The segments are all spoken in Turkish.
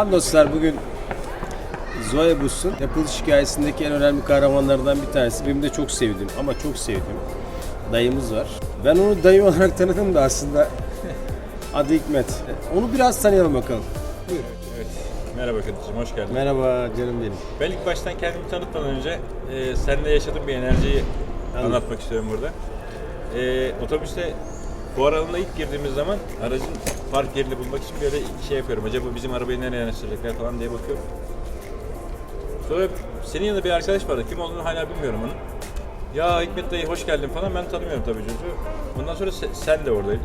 Selam dostlar. Bugün Zoe Bus'un yapılış hikayesindeki en önemli kahramanlardan bir tanesi. Benim de çok sevdim ama çok sevdim. Dayımız var. Ben onu dayı olarak tanıdım da aslında adı Hikmet. Onu biraz tanıyalım bakalım. Buyur. Evet. Merhaba Kadıcığım, hoş geldin. Merhaba canım benim. Ben ilk baştan kendimi tanıtmadan önce e, seninle yaşadığım bir enerjiyi Anladım. anlatmak istiyorum burada. E, otobüste fuar alanına ilk girdiğimiz zaman aracın park yerini bulmak için böyle şey yapıyorum. Acaba bizim arabayı nereye yanaştıracaklar falan diye bakıyorum. Sonra senin yanında bir arkadaş vardı. Kim olduğunu hala bilmiyorum onun. Ya Hikmet dayı hoş geldin falan. Ben tanımıyorum tabii çocuğu. Ondan sonra se- sen de oradaydın.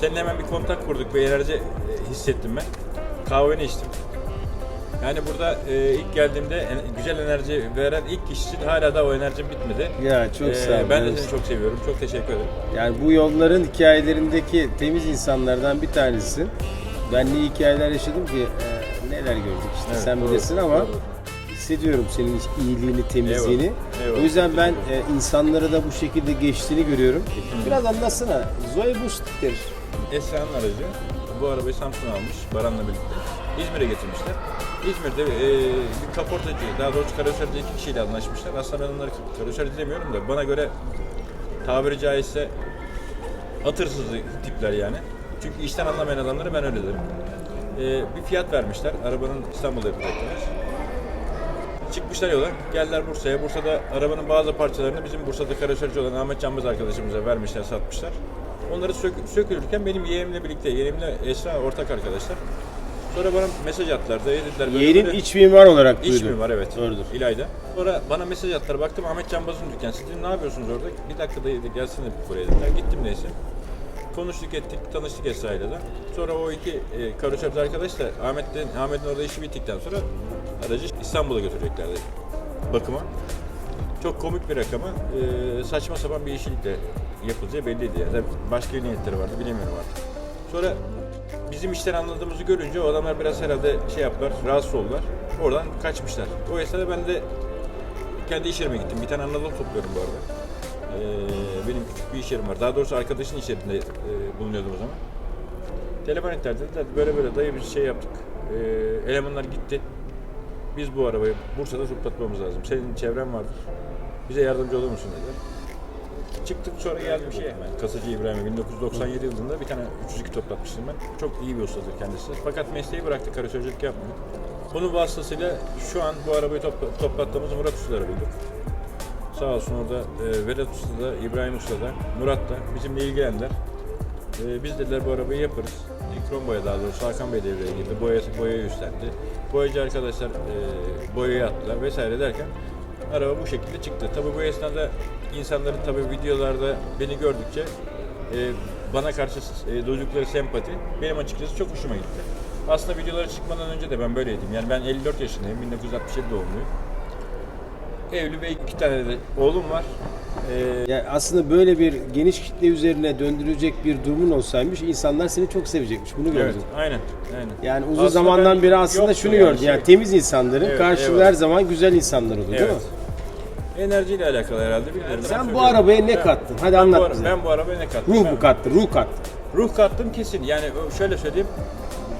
Seninle hemen bir kontak kurduk. Bir enerji e, hissettim ben. Kahveni içtim. Yani burada e, ilk geldiğimde en- güzel enerji veren ilk kişi hala da o enerjim bitmedi. Ya çok E, sağ ol. Ben de Evet. seni çok seviyorum. Çok teşekkür ederim. Yani bu yolların hikayelerindeki temiz insanlardan bir tanesin. Ben ne hikayeler yaşadım ki e, neler gördük işte Evet, sen doğru, bilirsin ama doğru. hissediyorum senin iyiliğini, temizliğini. Eyvallah, eyvallah. O yüzden ben e, insanlara da bu şekilde geçtiğini görüyorum. Biraz anlatsana. Zoe Buster. Esra'nın aracı. Bu arabayı Samsun'a almış Baran'la birlikte. İzmir'e getirmişler. İzmir'de e, bir kaportacı, daha doğrusu karoserici iki kişiyle anlaşmışlar. Aslında ben onları karoserici demiyorum da bana göre tabiri caizse atırsız tipler yani. Çünkü işten anlamayan adamları ben öyle derim. E, bir fiyat vermişler. Arabanın İstanbul'da yapacaklar. Çıkmışlar yola, geldiler Bursa'ya. Bursa'da arabanın bazı parçalarını bizim Bursa'da karoserici olan Ahmet Canbaz arkadaşımıza vermişler, satmışlar. Onları sök, sökülürken benim yeğenimle birlikte, yeğenimle Esra ortak arkadaşlar. Sonra bana mesaj attılar. Dayı dediler. böyle Yeğenin böyle- iç mimar olarak İç duydum. mimar evet. Doğrudur. İlayda. Sonra bana mesaj attılar. Baktım Ahmet Canbaz'ın dükkanı. Siz dedim, ne yapıyorsunuz orada? Bir dakika dayı dedi, gelsene buraya dediler. Gittim neyse. Konuştuk ettik, tanıştık Esra'yla da. Sonra o iki e, karoserici arkadaş da Ahmet'ten, Ahmet'in orada işi bittikten sonra aracı İstanbul'a götüreceklerdi bakıma. Çok komik bir rakama e, saçma sapan bir işçilikle yapılacağı belliydi. Yani başka bir niyetleri vardı bilemiyorum artık. Sonra bizim işten anladığımızı görünce o adamlar biraz herhalde şey yaptılar, rahatsız oldular. Oradan kaçmışlar. O esnada ben de kendi iş yerime gittim. Bir tane Anadolu topluyorum bu arada. Ee, benim küçük bir iş yerim var. Daha doğrusu arkadaşın iş yerinde e, bulunuyordum o zaman. Telefon ettiler dediler böyle böyle dayı biz şey yaptık. Ee, elemanlar gitti. Biz bu arabayı Bursa'da toplatmamız lazım. Senin çevren vardır. Bize yardımcı olur musun dediler. Çıktık sonra geldim şeye hemen. Kasacı İbrahim'e 1997 yılında bir tane 302 toplatmıştım ben. Çok iyi bir ustadır kendisi. Fakat mesleği bıraktı, karosörcülük yapmıyor. Onun vasıtasıyla şu an bu arabayı topla- toplattığımız Murat Usta'ları bulduk. Sağ olsun orada e, Vedat Usta da, İbrahim Usta da, Murat da bizimle ilgilendiler. E, biz dediler bu arabayı yaparız. Krom boya daha doğrusu Hakan Bey devreye girdi. Boya, boyayı üstlendi. Boyacı arkadaşlar e, boyayı attılar vesaire derken araba bu şekilde çıktı. Tabii bu esnada insanların tabii videolarda beni gördükçe e, bana karşı e, duydukları sempati benim açıkçası çok hoşuma gitti. Aslında videolara çıkmadan önce de ben böyleydim. Yani ben 54 yaşındayım, 1967 doğumluyum. Evli ve iki tane de oğlum var. Ee, Yani aslında böyle bir geniş kitle üzerine döndürecek bir durumun olsaymış insanlar seni çok sevecekmiş. Bunu gördüm. evet, aynen, aynen. Yani uzun Aslında zamandan beri aslında şunu yani gördüm. Yani şey. temiz insanların Evet, karşılığı eyvallah. her zaman güzel insanlar olur değil mi? Enerjiyle alakalı herhalde bilmiyorum. Ben Sen bu söylüyorum. arabaya ne Ben- kattın? Hadi ben anlat bu ara- bize. Ben bu arabaya ne kattım? Ruh Ben- mu kattın? Ruh kattın. Ruh kattım kesin. Yani şöyle söyleyeyim.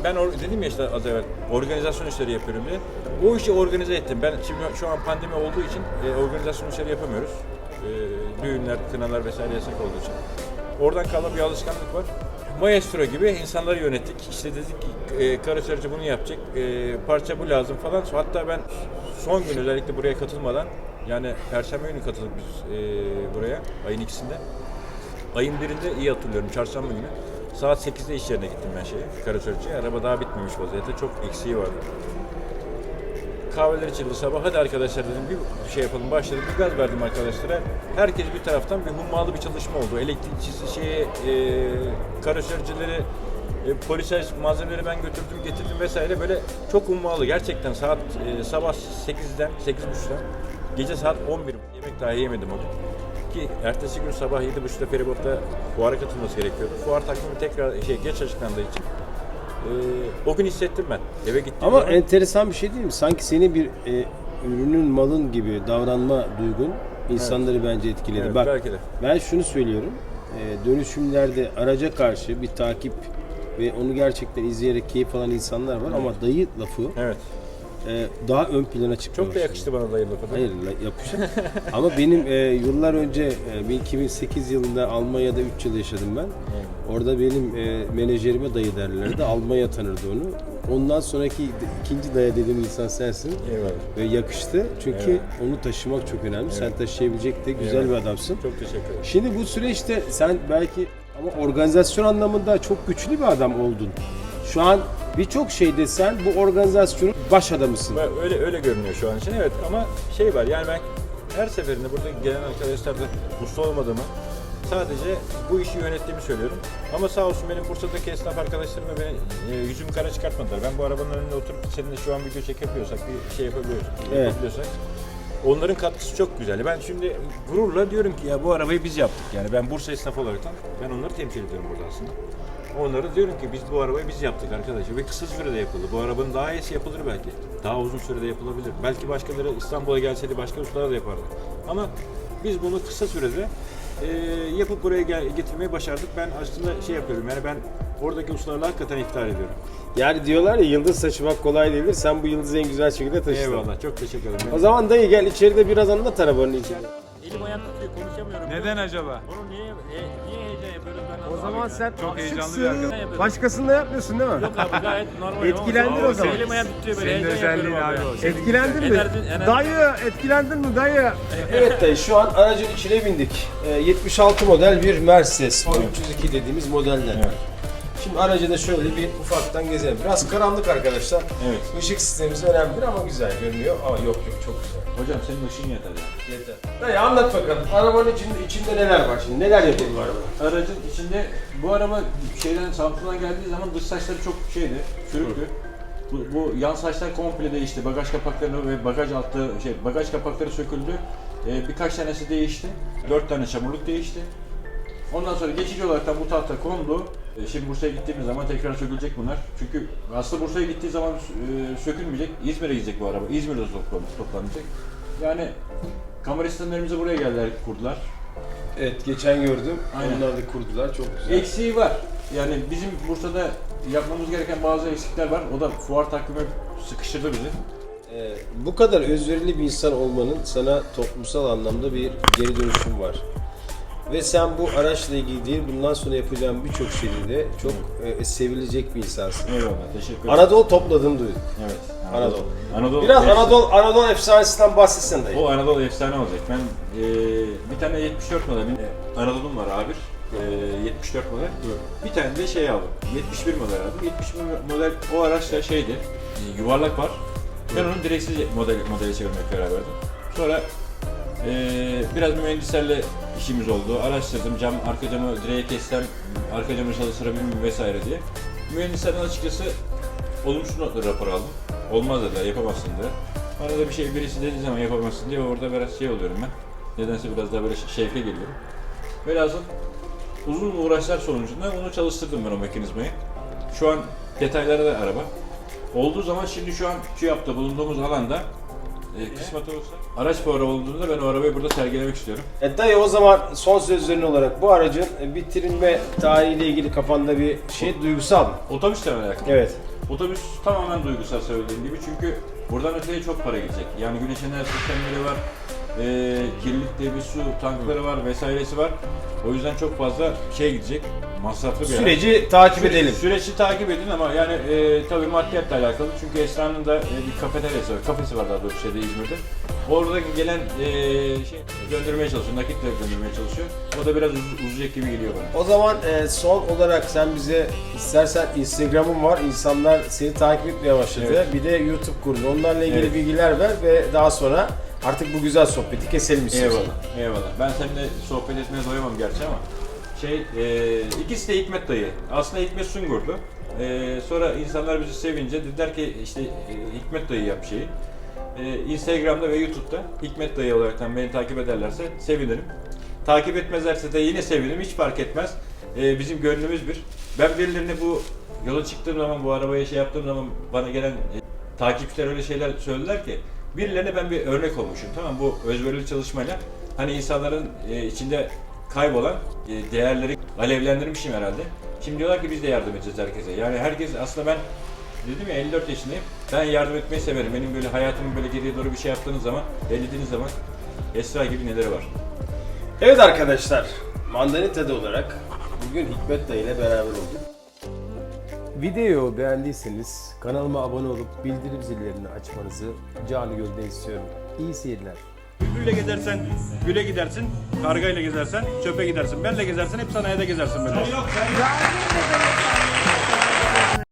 Ben or- dedim ya işte az evvel organizasyon işleri yapıyorum diye. O işi organize ettim. Ben şimdi şu an pandemi olduğu için e, organizasyon işleri yapamıyoruz. E, düğünler, kınalar vesaire yasak olduğu için. Oradan kalan bir alışkanlık var. Maestro gibi insanları yönettik. İşte dedik ki e, karoserici bunu yapacak. E, parça bu lazım falan. Hatta ben son gün özellikle buraya katılmadan yani Perşembe günü katıldık biz e, buraya ayın ikisinde. Ayın birinde iyi hatırlıyorum çarşamba günü. Saat 8'de iş yerine gittim ben şeye, karosörcüye. Araba daha bitmemiş vaziyette. Çok eksiği vardı. Kahveler içildi sabah. Hadi arkadaşlar dedim bir şey yapalım. Başladık. Bir gaz verdim arkadaşlara. Herkes bir taraftan bir hummalı bir çalışma oldu. Elektrikçisi, şeye, e, karosörcüleri, e, polisaj malzemeleri ben götürdüm, getirdim vesaire. Böyle çok hummalı. Gerçekten saat e, sabah 8'den, 8.30'dan gece saat 11. Yemek daha yemedim o gün. Ki ertesi gün sabah 7.30'da feribotta fuara katılması gerekiyordu. Fuar takvimi tekrar şey geç açıklandığı için e, o gün hissettim ben. Eve gittim. Ama enteresan bir şey değil mi? Sanki senin bir e, ürünün malın gibi davranma duygun insanları bence etkiledi. Evet, Bak belki de. ben şunu söylüyorum. E, dönüşümlerde araca karşı bir takip ve onu gerçekten izleyerek keyif alan insanlar var ama dayı lafı Evet. E, daha ön plana çıkıyor. Çok da yakıştı bana dayı lafı. Hayır yapışır. Ama benim e, yıllar önce e, 2008 yılında Almanya'da 3 yıl yaşadım ben. Orada benim e, menajerime dayı derlerdi. Almanya tanırdı onu. Ondan sonraki ikinci dayı dediğim insan sensin. Eyvallah. Ve yakıştı. Çünkü Evet. onu taşımak çok önemli. Sen Evet. taşıyabilecek de güzel Evet. bir adamsın. Çok teşekkür ederim. Şimdi bu süreçte sen belki ama organizasyon anlamında çok güçlü bir adam oldun. Şu an birçok şeyde sen bu organizasyonun baş adamısın. Öyle öyle görünüyor şu an için evet ama şey var yani ben her seferinde burada gelen arkadaşlarla mutlu olmadığımı sadece bu işi yönettiğimi söylüyorum. Ama sağ olsun benim Bursa'daki esnaf arkadaşlarım da beni e, yüzümü kara çıkartmadılar. Ben bu arabanın önünde oturup seninle şu an video çekebiliyorsak, bir şey yapabiliyorsak, Evet. yapabiliyorsak onların katkısı çok güzel. Ben şimdi gururla diyorum ki ya bu arabayı biz yaptık. Yani ben Bursa esnafı olarak ben onları temsil ediyorum burada aslında. Onlara diyorum ki biz bu arabayı biz yaptık arkadaşlar ve kısa sürede yapıldı. Bu arabanın daha iyisi yapılır belki. Daha uzun sürede yapılabilir. Belki başkaları İstanbul'a gelseydi başka ustalar da yapardı. Ama biz bunu kısa sürede e, yapıp buraya gel, getirmeyi başardık. Ben aslında şey yapıyorum yani ben oradaki ustalarla hakikaten iftihar ediyorum. Yani diyorlar ya yıldız taşımak kolay değildir. Sen bu yıldızı en güzel şekilde taşıdın. Eyvallah çok teşekkür ederim. O zaman dayı gel içeride biraz anlat arabanın içini. Elim ayağım tutuyor konuşamıyorum. Neden acaba? Onu niye, e, niye heyecan yapıyoruz ben O zaman sen Çok heyecanlı aşıksın. bir arkadaş. Başkasında yapmıyorsun değil mi? Yok abi gayet normal. Etkilendin o zaman. Elim ayağım tutuyor böyle Senin heyecan özelliğin yapıyorum abi abi. o. Senin Etkilendin mi? Enerjin- enerjin- Dayı etkilendin mi dayı? evet dayı şu an aracın içine bindik. Ee, 76 model bir Mercedes. 302 dediğimiz modelden. Şimdi aracı da şöyle bir ufaktan gezelim. Biraz karanlık arkadaşlar. Evet. Işık sistemimiz önemlidir ama güzel görünüyor. Ama yok yok çok güzel. Hocam senin ışığın yeter ya. Yeter. Dayı anlat bakalım. Arabanın içinde, içinde neler var şimdi? Neler yapıldı bu arabada? Aracın içinde bu araba şeyden Samsun'dan geldiği zaman dış saçları çok şeydi, sürüktü. Bu, bu yan saçlar komple değişti. Bagaj kapakları ve bagaj altı şey bagaj kapakları söküldü. Ee, birkaç tanesi değişti. Dört tane çamurluk değişti. Ondan sonra geçici olarak da bu tahta kondu. Ee, Şimdi Bursa'ya gittiğimiz zaman tekrar sökülecek bunlar. Çünkü aslında Bursa'ya gittiği zaman e, sökülmeyecek. İzmir'e gidecek bu araba. İzmir'de toplan- toplanacak. Yani kamera sistemlerimizi buraya geldiler, kurdular. Evet geçen gördüm. Aynen. Onlar da kurdular. Çok güzel. Eksiği var. Yani bizim Bursa'da yapmamız gereken bazı eksikler var. O da fuar takvimi sıkıştırdı bizi. Ee, bu kadar özverili bir insan olmanın sana toplumsal anlamda bir geri dönüşüm var. Ve sen bu araçla ilgili değil, bundan sonra yapacağın birçok şeyde de çok e, sevilecek bir insansın. Eyvallah, teşekkür ederim. Anadolu topladığını duyduk. Evet. Anadolu. Anadolu. Biraz efsane. Anadolu Anadolu efsanesinden bahsetsen dayı. O Anadolu efsane olacak. Ben eee, bir tane 74 model, e, Anadolu'm var abi. Eee 74 model. Bir tane de şey aldım. 71 model aldım. 71 model o araçla şeydi. e, Yuvarlak var. Ben onu direksiz model modele çevirmeye karar verdim. Sonra eee, biraz mühendislerle işimiz oldu. Araştırdım. Cam, arka camı direğe kessem, arka camı çalıştırabilir miyim vesaire diye. Mühendislerden açıkçası olumsuz notları rapor aldım. Olmaz dediler, yapamazsın dediler. Bana da bir şey birisi dediği zaman yapamazsın diye orada biraz şey oluyorum ben. Nedense biraz daha böyle şevke geliyorum. Velhasıl uzun uğraşlar sonucunda onu çalıştırdım ben o mekanizmayı. Şu an detayları da araba. Olduğu zaman şimdi şu an şu yaptı bulunduğumuz alanda e, kısmet olursa araç fuarı olduğunda ben o arabayı burada sergilemek istiyorum. E dayı o zaman son sözlerin olarak bu aracın bitirilme tarihiyle ilgili kafanda bir şey duygusal mı? Otobüsle alakalı. Evet. Otobüs tamamen duygusal söylediğim gibi çünkü buradan öteye çok para gidecek. Yani güneş enerji sistemleri var, e, kirlilik debi su tankları var vesairesi var. O yüzden çok fazla şey gidecek, masraflı bir. Süreci takip Süre- edelim. Süreci takip edin ama yani e, tabii maddiyatla alakalı çünkü Esra'nın da e, bir kafeteryası var, kafesi var daha doğrusu şeyde İzmir'de. Orada gelen e, şey göndermeye çalışıyor, nakitle göndermeye çalışıyor. O da biraz uz- uzayacak gibi geliyor bana. O zaman e, son olarak sen bize istersen Instagram'ın var. İnsanlar seni takip etmeye başladı. Evet. Bir de YouTube kurdu. Onlarla ilgili Evet. bilgiler ver ve daha sonra artık bu güzel sohbeti keselim istiyorsan. Eyvallah, eyvallah. Ben seninle sohbet etmeye doyamam gerçi ama şey, e, ikisi de Hikmet dayı. Aslında Hikmet Sungur'du. E, sonra insanlar bizi sevince dediler ki işte e, Hikmet dayı yap şeyi. E, Instagram'da ve YouTube'da Hikmet dayı olaraktan beni takip ederlerse sevinirim. Takip etmezlerse de yine sevinirim, hiç fark etmez. E, bizim gönlümüz bir. Ben birilerine bu yola çıktığım zaman, bu arabaya şey yaptığım zaman bana gelen e, takipçiler öyle şeyler söylediler ki birilerine ben bir örnek olmuşum tamam bu özverili çalışmayla hani insanların e, içinde kaybolan e, değerleri alevlendirmişim herhalde. Şimdi diyorlar ki biz de yardım edeceğiz herkese. Yani herkes aslında ben dedim ya 54 yaşındayım. Ben yardım etmeyi severim. Benim böyle hayatımın böyle geriye doğru bir şey yaptığınız zaman, ellediğiniz zaman Esra gibi neleri var. Evet arkadaşlar, Mandanita'da olarak bugün Hikmet Dayı ile beraber olduk. Videoyu beğendiyseniz kanalıma abone olup bildirim zillerini açmanızı canı gönülden istiyorum. İyi seyirler. Bülbülle gezersen güle gidersin, kargayla gezersen çöpe gidersin. Benle gezersen hep sanayide gezersin böyle. Yok sen